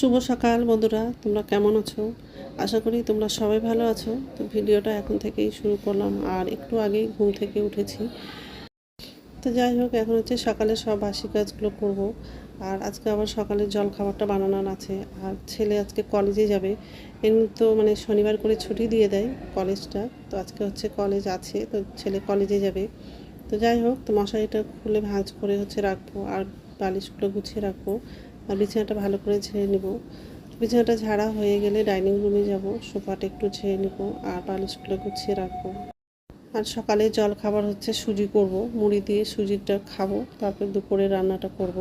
শুভ সকাল বন্ধুরা, তোমরা কেমন আছো? আশা করি তোমরা সবাই ভালো আছো। তো ভিডিওটা এখন থেকেই শুরু করলাম, আর একটু আগেই ঘুম থেকে উঠেছি। তো যাই হোক, এখন হচ্ছে সকালে সব বাসি কাজগুলো করব। আর আজকে আবার সকালে জল খাবারটা বানানোর আছে, আর ছেলে আজকে কলেজে যাবে। এমনি তো মানে শনিবার করে ছুটি দিয়ে দেয় কলেজটা, তো আজকে হচ্ছে কলেজ আছে, তো ছেলে কলেজে যাবে। তো যাই হোক, তো মশারিটা খুলে ভাঁজ করে হচ্ছে রাখব, আর বালিশগুলো গুছিয়ে রাখব। আর বিছানাটা ভালো করে ঝেড়ে নেব। বিছানাটা ঝাড়া হয়ে গেলে ডাইনিং রুমে যাব, সোফাটা একটু ঝেড়ে নেব আর বালিশগুলো গুছিয়ে রাখব। আর সকালে জল খাবার হচ্ছে সুজি করব, মুড়ি দিয়ে সুজিটা খাব, তারপর দুপুরে রান্নাটা করব।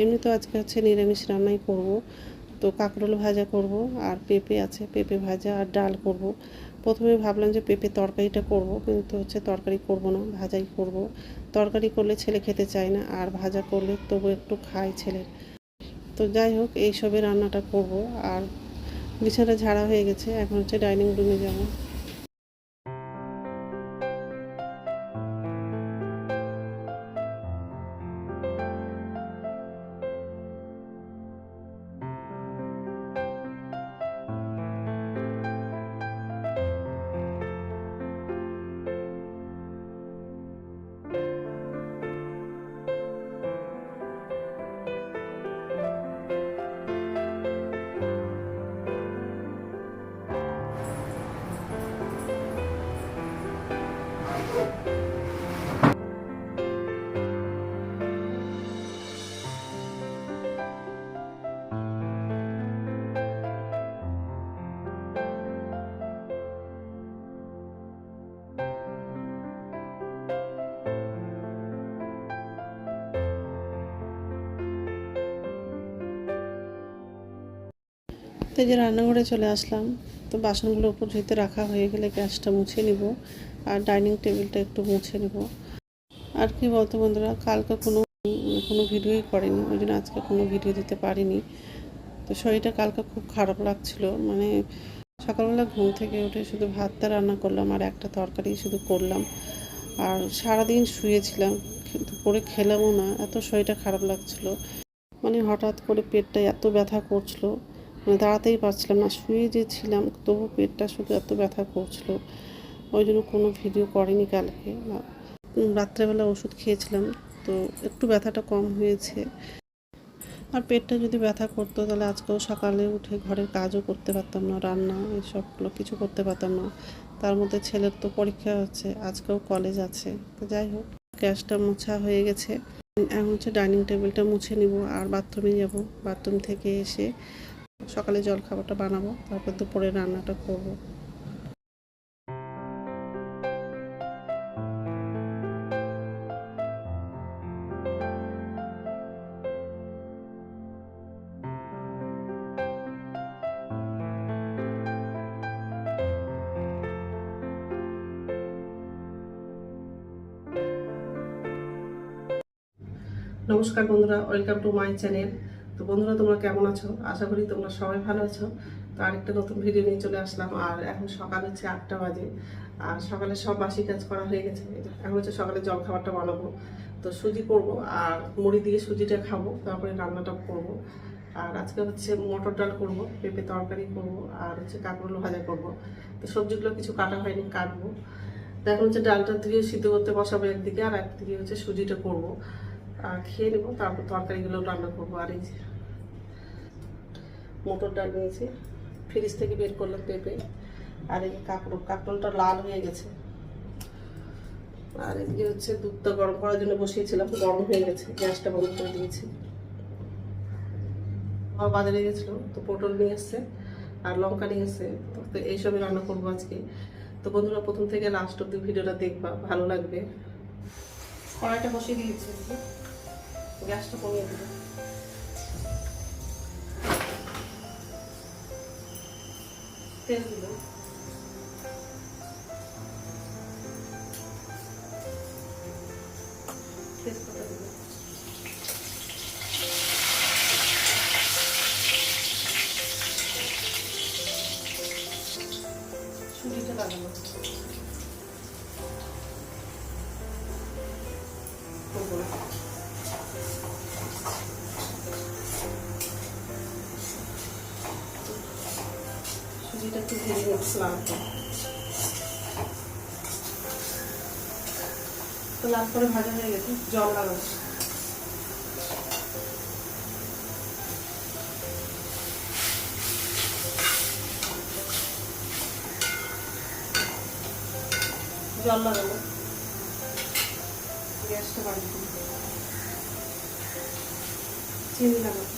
এমনি তো আজকে হচ্ছে নিরামিষ রান্নাই করব। তো কাঁকরোল ভাজা করব আর পেঁপে আছে, পেঁপে ভাজা আর ডাল করব। প্রথমে ভাবলাম যে পেঁপে তরকারিটা করব, কিন্তু হচ্ছে তরকারি করব না, ভাজাই করব। তরকারি করলে ছেলে খেতে চায় না, আর ভাজা করলে তবু একটু খায় ছেলে। তো যাই হোক, এইসবে রান্নাটা করব। আর বিছানা ঝাড়া হয়ে গেছে, এখন হচ্ছে ডাইনিং রুমে যাব। এই যে রান্নাঘরে চলে আসলাম, তো বাসনগুলো উপর ঝুঁতে রাখা হয়ে গেলে গ্যাসটা মুছে নিব আর ডাইনিং টেবিলটা একটু মুছে নিব। আর কি বলতো বন্ধুরা, কালকে কোনো কোনো ভিডিওই করেনি, ওই জন্য আজকে কোনো ভিডিও দিতে পারিনি। তো শরীরটা কালকে খুব খারাপ লাগছিল মানে সকালবেলা ঘুম থেকে উঠে শুধু ভাতটা রান্না করলাম আর একটা তরকারি শুধু করলাম। আর সারাদিন শুয়েছিলাম করে খেলামও না, এত শরীরটা খারাপ লাগছিল। মানে হঠাৎ করে পেটটা এত ব্যথা করছিল মানে দাঁড়াতেই পারছিলাম না, শুয়ে যে ছিলাম তবু পেটটা শুধু এত ব্যথা করছিল। ওই জন্য কোনো ভিডিও করেনি কালকে। রাত্রেবেলা ওষুধ খেয়েছিলাম, তো একটু ব্যথাটা কম হয়েছে। আর পেটটা যদি ব্যথা করতো, তাহলে আজকেও সকালে উঠে ঘরের কাজও করতে পারতাম না, রান্না এসবগুলো কিছু করতে পারতাম না। তার মধ্যে ছেলের তো পরীক্ষা হচ্ছে আজকেও কলেজ আছে। তো যাই হোক, গ্যাসটা মোছা হয়ে গেছে। এখন হচ্ছে ডাইনিং টেবিলটা মুছে নিব, আর বাথরুমে যাব। বাথরুম থেকে এসে সকালে জল খাবারটা বানাবো তারপর দুপুরে রান্নাটা করব। নমস্কার বন্ধুরা ওয়েলকাম টু মাই চ্যানেল। তো বন্ধুরা, তোমরা কেমন আছো? আশা করি তোমরা সবাই ভালো আছো। তো আরেকটা নতুন ভিডিও নিয়ে চলে আসলাম, আর এখন সকাল হচ্ছে আটটা বাজে, আর সকালে সব বাসি কাজ করা হয়ে গেছে। এখন হচ্ছে সকালে জল খাবারটা বানাবো। তো সুজি করব, আর মুড়ি দিয়ে সুজিটা খাব, তারপরে রান্নাটা করব। আর আজকে হচ্ছে মটর ডাল করব, পেঁপে তরকারি করব, আর হচ্ছে কাঁকরোল ভাজা করব। তো সবজিগুলো কিছু কাটা হয়নি, কাটবো। তো এখন হচ্ছে ডালটা ধুয়ে সিদ্ধ করতে বসাবো একদিকে, আর একদিকে হচ্ছে সুজিটা করব। আর খেয়ে নেব, তারপর তরকারিগুলো রান্না করব। আর এই মটর ডাল নিয়েছি। ফ্রিজ থেকে বের করলাম পেঁপে। আর এই কাঁকড়োল কাঁকড়োলটা লাল হয়ে গেছে। আর এদিকে হচ্ছে দুধটা গরম করার জন্য বসিয়েছিলাম, গরম হয়ে গেছে, গ্যাসটা বন্ধ করে দিয়েছি। বাবা বাজারে গেছিল, তো পটল নিয়ে এসছে আর লঙ্কা নিয়ে এসছে তো এইসবই রান্না করব আজকে। তো বন্ধুরা, প্রথম থেকে লাস্ট অব্দি ভিডিওটা দেখবা, ভালো লাগবে। কড়াইটা বসিয়ে দিয়েছি। গ্যাসটা কমিয়ে দেবো তেল দিল ভেজে নিচ্ছি তো লাল করে ভাজা হয়ে গেছে, জল লাগাবো জল লাগাবো। গ্যাসটা বাড়িয়ে চিনি লাগাবো।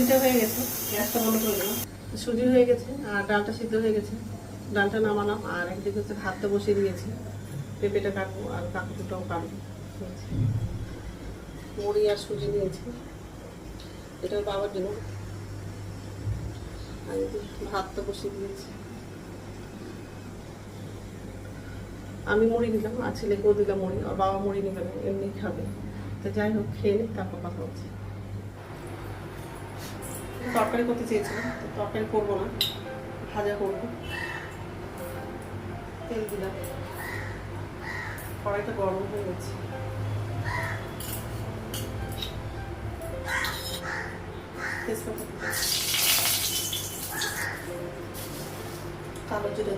সুজিটা হয়ে গেছে, গ্যাসটা বন্ধ করে দিলাম সুজি হয়ে গেছে আর ডালটা সিদ্ধ হয়ে গেছে। ডালটা নামালাম আর একদিকে হচ্ছে ভাতটা বসিয়ে দিয়েছি। পেঁপেটা কাটবো আর কাকু দুটাও কাটবো। মুড়ি আর সুজি নিয়েছি এটা বাবার জন্য। আর ভাতটা বসিয়ে দিয়েছি। আমি মুড়ি দিলাম, আর ছেলেকেও দিলাম মুড়ি, আর বাবা মুড়ি নেবে না, এমনি খাবে। তো যাই হোক, খেয়ে তারপর কথা হচ্ছে। তরকারি করতে চেয়েছিলাম, তো তরকারি করব না, ভাজা করব। তেল দিলাম। কড়াইটা গরম হয়ে গেছে। তেজপাতা। কালো জিরে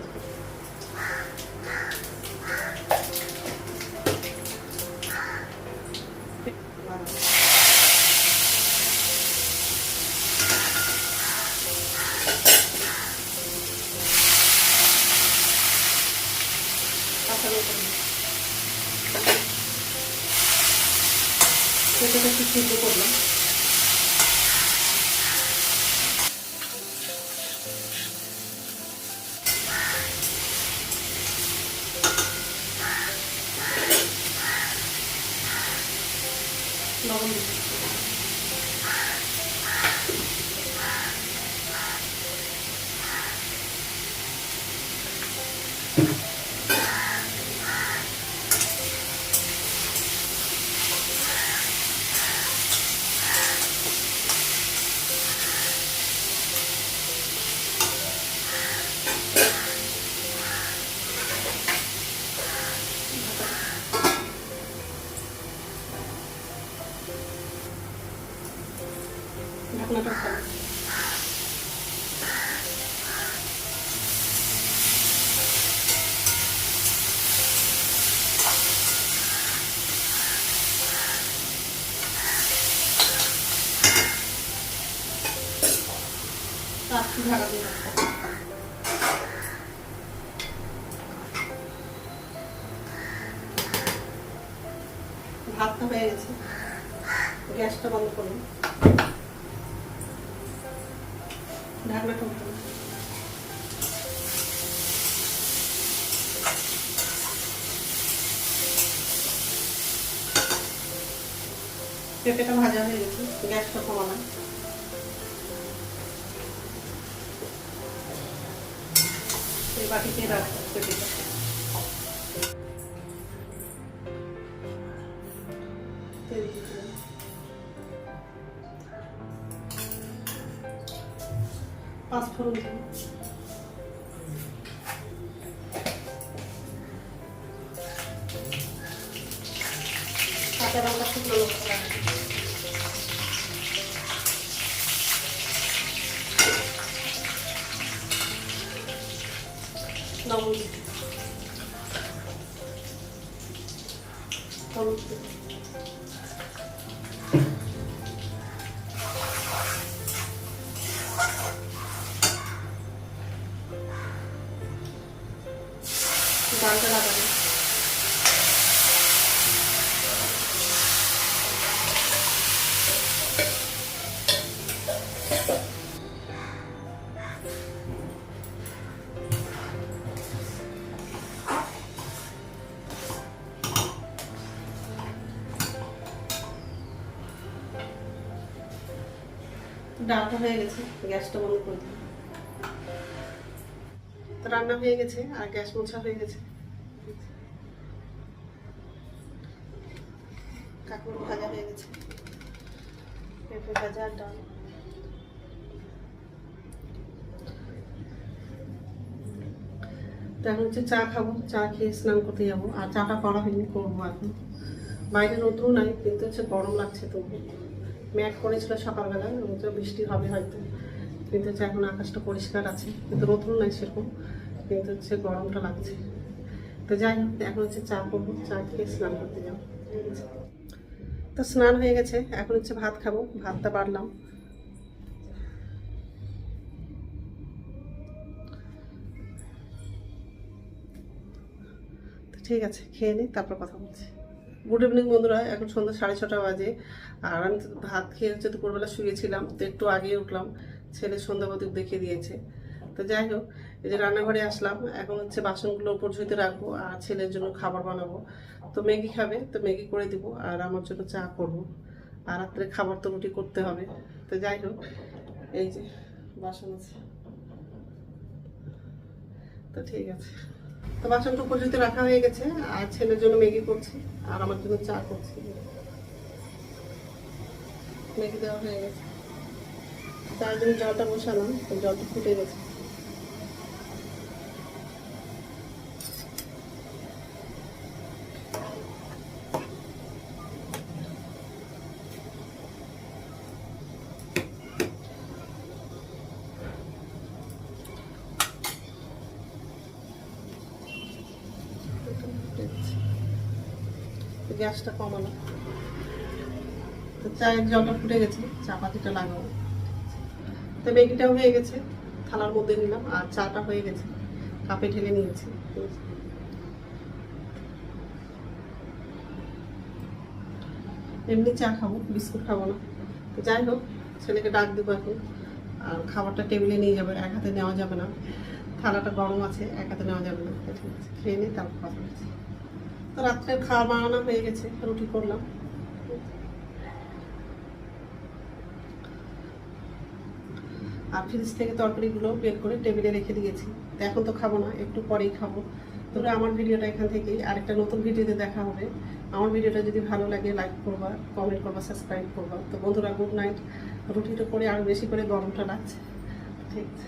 পেঁপেটা একটু সিদ্ধ করলাম। লবণ খালি তারপর ঢাকা। ভাতটা হয়ে গেছে গ্যাসটা বন্ধ করুন ঢাকনাটা পেঁপেটা ভাজা হয়ে গেছে গ্যাসটা কমানো এই বাটিতে রাখব পেঁপেটা। পাঁচ ফোড়ন দিলাম কাঁচা লঙ্কা জলটা লাগাবে। ডালটা হয়ে গেছে, গ্যাসটা বন্ধ করে দিলাম। রান্না হয়ে গেছে, আর গ্যাস মোছা হয়ে গেছে। ভাজা আর ডাল তো হচ্ছে চা খাব, চা খেয়ে স্নান করতে যাব। আর চাটা করা হয়নি, করব এখন। বাইরে রোদ্রু নাই, কিন্তু হচ্ছে গরম লাগছে তবু ম্যাক করেছিল সকালবেলা রোদ্র বৃষ্টি হবে হয়তো। কিন্তু হচ্ছে এখন আকাশটা পরিষ্কার আছে, কিন্তু রোদ্রু নাই সেরকম, কিন্তু হচ্ছে গরমটা লাগছে। তো যাই হোক, এখন হচ্ছে চা করব, চা খেয়ে স্নান করতে যাব। তো স্নান হয়ে গেছে, এখন হচ্ছে ভাত খাব, ভাতটা বাড়লাম। ঠিক আছে, খেয়ে নিই তারপর কথা বলছি। গুড ইভিনিং বন্ধুরা, এখন সন্ধ্যা সাড়ে ছটা বাজে, আর আমি ভাত খেয়ে হচ্ছে দুপুরবেলা শুয়েছিলাম, তো একটু আগে উঠলাম, ছেলে সন্ধ্যাবতী দেখিয়ে দিয়েছে। তো যাই হোক, এই যে রান্নাঘরে আসলাম, এখন হচ্ছে বাসনগুলো উপর ঝুঁতে রাখব, আর ছেলের জন্য খাবার বানাবো। তো ম্যাগি খাবে, তো ম্যাগি করে দিব আর আমার জন্য চা করব। আর রাত্রে খাবার তো রুটি করতে হবে। তো যাই হোক, এই যে বাসন আছে। তো ঠিক আছে। তো বাসনটা ঝুঁতে রাখা হয়ে গেছে, আর ছেলের জন্য ম্যাগি করছি, আর আমার জন্য চা করছি। ম্যাগি দেওয়া হয়ে গেছে। তার জন্য জলটা বসালাম জলটা ফুটে গেছে। গ্যাসটা কমানো। তো চায়ের জলটা ফুটে গেছে, চা পাতিটা লাগাবো। তো ম্যাগিটাও হয়ে গেছে, থালার মধ্যে নিলাম আর চাটা হয়ে গেছে, কাপে ঢেলে নিয়েছি। এমনি চা খাব, বিস্কুট খাব না। তো যাই হোক, ছেলেকে ডাক দেবো এখন। আর খাবারটা টেবিলে নিয়ে যাবে, এক হাতে নেওয়া যাবে না। থালাটা গরম আছে, এক হাতে নেওয়া যাবে না। খেয়ে নিই তারপর কথা তো রাত্রে খাওয়া বানানো হয়ে গেছে, রুটি করলাম। আর ফ্রিজ থেকে তরকারিগুলো বের করে টেবিলে রেখে দিয়েছি। এখন তো খাব না, একটু পরেই খাব। তবে আমার ভিডিওটা এখান থেকেই, আরেকটা নতুন ভিডিওতে দেখা হবে। আমার ভিডিওটা যদি ভালো লাগে লাইক করবা কমেন্ট করবা সাবস্ক্রাইব করবা। তো বন্ধুরা গুড নাইট রুটিটা করে আরও বেশি করে গরমটা লাগছে। ঠিক আছে।